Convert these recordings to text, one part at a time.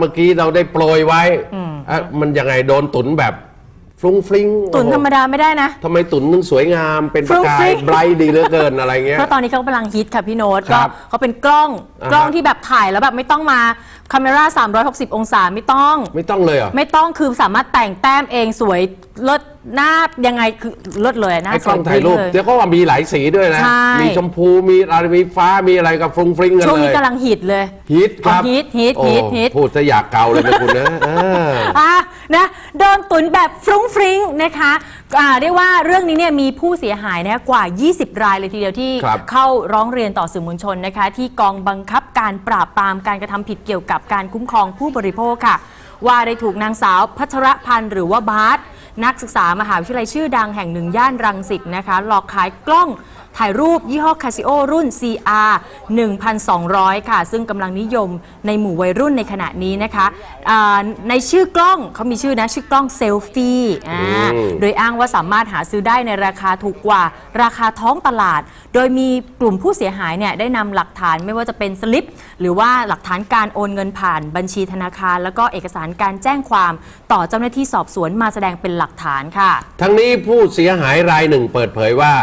เมื่อกี้เราได้โปรยไว้อะมันยังไงโดนตุนแบบฟรุ้งฟริ้งตุนธรรมโอ้โหดาไม่ได้นะทำไมตุนนึงสวยงามเป็นประกาฟรุ้งฟริ้ยงไบรท์ดีเหลือเกินอะไรเงี้ยเพราะตอนนี้เขากำลังฮิตค่ะพี่โน้ตครัก็บเขาเป็นกล้องอ่าฮะกล้องที่แบบถ่ายแล้วแบบไม่ต้องมาคาเมรา360 องศาไม่ต้อง ไม่ต้องเลยเหรอไม่ต้องคือสามารถแต่งแต้มเองสวยเลิศ หน้ายังไงคือเลิศเลยหน้าไอ้สกล้วอยงถ่ายรูปเลยเดี๋ยวก็ว่ามีหลายสีด้วยนะ ใช่ มีชมพูมีอะไรมีฟ้ามีอะไรกับฟรุ้งฟริ้งกันช่วงเลนี้ยกำลังฮิตเลย ฮิตครับอ๋อฮิตฮิตโอ้ฮิตฮิต พูดจะอยากเกาเลยนะคุณนะเออ อะนะโดนตุนแบบฟรุ้งฟริ้งนะคะอ่าเรียกว่าเรื่องนี้เนี่ยมีผู้เสียหายนะคะกว่า 20 รายเลยทีเดียวที่ครับ เข้าร้องเรียนต่อสื่อมวลชนนะคะ ที่กองบังคับการปราบปรามการกระทำผิดเกี่ยวกับการคุ้มครองผู้บริโภคค่ะ ว่าได้ถูกนางสาวพัชรพันธ์หรือว่าบาส นักศึกษามหาวิทยาลัยชื่อดังแห่งหนึ่งย่านรังสิตนะคะหลอกขายกล้องถ่ายรูปยี่ห้อ Casio รุ่น CR 1,200 ค่ะ ซึ่งกำลังนิยมในหมู่วัยรุ่นในขณะนี้นะคะอ่าในชื่อกล้องเขามีชื่อนะ ชื่อกล้องเซลฟี่อ่าอืมโดยอ้างว่าสามารถหาซื้อได้ในราคาถูกกว่าราคาท้องตลาด โดยมีกลุ่มผู้เสียหายเนี่ยได้นำหลักฐานไม่ว่าจะเป็นสลิป หรือว่าหลักฐานการโอนเงินผ่านบัญชีธนาคาร แล้วก็เอกสารการแจ้งความต่อเจ้าหน้าที่สอบสวนมาแสดงเป็นหลักฐานค่ะ ทั้งนี้ผู้เสียหายรายหนึ่งเปิดเผยว่า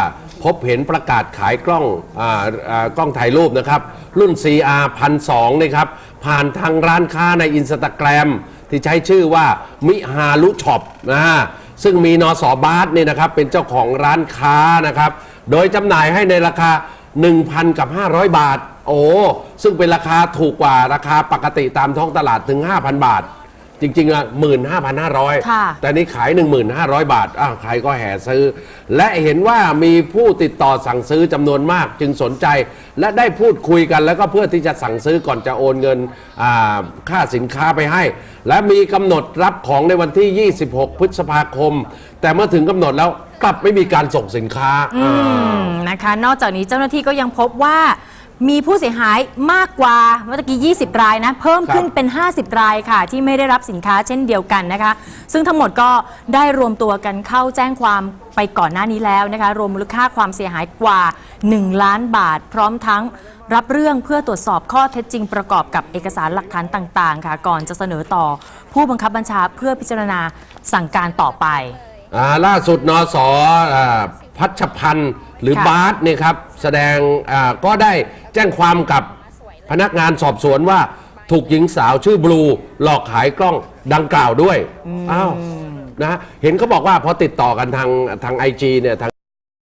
พบเห็นประกาศขายกล้องออกล้องถ่ายรูปนะครับ รุ่น CR 1,200นะครับ ผ่านทางร้านค้าในอินสตาแกรมที่ใช้ชื่อว่ามิฮารุช็อปนะฮะซึ่งมีนอสอบาสเนี่ยนะครับ เป็นเจ้าของร้านค้านะครับ โดยจำหน่ายให้ในราคา 1,000 กับ 500 บาท โอ้ซึ่งเป็นราคาถูกกว่าราคาปกติตามท้องตลาดถึง 5,000 บาท จริงๆอะหมื่นห้าพันห้าร้อยค่ะ แต่นี่ขาย 15,500 บาทอะใครก็แห่ซื้อ และเห็นว่ามีผู้ติดต่อสั่งซื้อจำนวนมากจึงสนใจ และได้พูดคุยกันแล้วก็เพื่อที่จะสั่งซื้อก่อนจะโอนเงินอ่าค่าสินค้าไปให้ และมีกำหนดรับของในวันที่ 26 พฤษภาคม แต่เมื่อถึงกำหนดแล้วกลับไม่มีการส่งสินค้าอืมนะคะ นอกจากนี้เจ้าหน้าที่ก็ยังพบว่า มีผู้เสียหายมากกว่าเมื่อกี้ 20 รายนะ เพิ่มขึ้นครับเป็น 50 รายค่ะ ที่ไม่ได้รับสินค้าเช่นเดียวกันนะคะ ซึ่งทั้งหมดก็ได้รวมตัวกันเข้าแจ้งความไปก่อนหน้านี้แล้วนะคะ รวมมูลค่าความเสียหายกว่า 1 ล้านบาท พร้อมทั้งรับเรื่องเพื่อตรวจสอบข้อเท็จจริงประกอบกับเอกสารหลักฐานต่าง ๆ ค่ะ ก่อนจะเสนอต่อผู้บังคับบัญชาเพื่อพิจารณาสั่งการต่อไป อ่าล่าสุดนสอ่า พัชพันธ์หรือค่ะ บาสเนี่ยครับแสดงอ่าก็ได้แจ้งความกับพนักงานสอบสวนว่าถูกหญิงสาวชื่อบลูหลอกขายกล้องดังกล่าวด้วยอ้าวนะฮะเห็นเขาบอกว่าพอติดต่อกันทางทางไอจีเนี่ยทาง